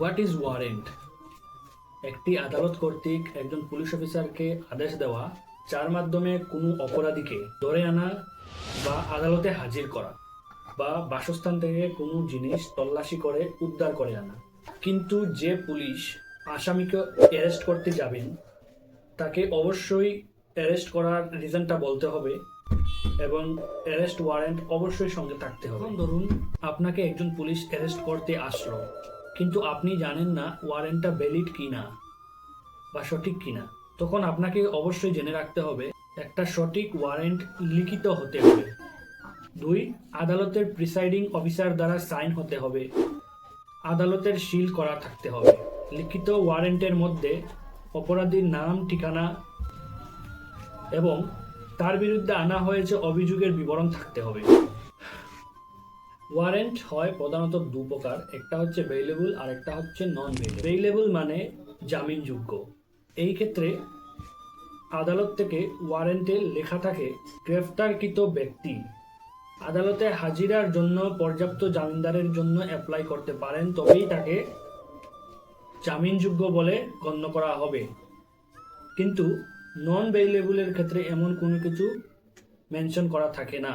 What is warrant একটি আদালত কর্তৃক একজন পুলিশ অফিসারকে আদেশ দেওয়া, যার মাধ্যমে কোনো অপরাধীকে ধরে আনা বা আদালতে হাজির করা বা বাসস্থান থেকে কোনো জিনিস তল্লাশি করে উদ্ধার করে আনা। কিন্তু যে পুলিশ আসামিকে অ্যারেস্ট করতে যাবেন, তাকে অবশ্যই অ্যারেস্ট করার রিজনটা বলতে হবে এবং অ্যারেস্ট ওয়ারেন্ট অবশ্যই সঙ্গে থাকতে হবে। ধরুন আপনাকে একজন পুলিশ অ্যারেস্ট করতে আসলো। কিন্তু আপনি জানেন না ওয়ারেন্টটা ভ্যালিড কিনা বা সঠিক কিনা। তখন আপনাকে অবশ্যই জেনে রাখতে হবে, একটা সঠিক ওয়ারেন্ট লিখিত হতে হবে। দুই, আদালতের প্রিসাইডিং অফিসার দ্বারা সাইন হতে হবে। আদালতের সিল করা থাকতে হবে। লিখিত ওয়ারেন্টের মধ্যে অপরাধীর নাম, ঠিকানা এবং তার বিরুদ্ধে আনা হয়েছে অভিযোগের বিবরণ থাকতে হবে। ওয়ারেন্ট হয় প্রধানত দু প্রকার, একটা হচ্ছে বেইলেবল আর একটা হচ্ছে নন বেইলেবল বেইলেবল মানে জামিনযোগ্য। এই ক্ষেত্রে আদালত থেকে ওয়ারেন্টে লেখা থাকে, গ্রেফতারকৃত ব্যক্তি আদালতে হাজিরার জন্য পর্যাপ্ত জামিনদারের জন্য অ্যাপ্লাই করতে পারেন, তবেই তাকে জামিনযোগ্য বলে গণ্য করা হবে। কিন্তু নন বেইলেবলের ক্ষেত্রে এমন কোনো কিছু মেনশন করা থাকে না।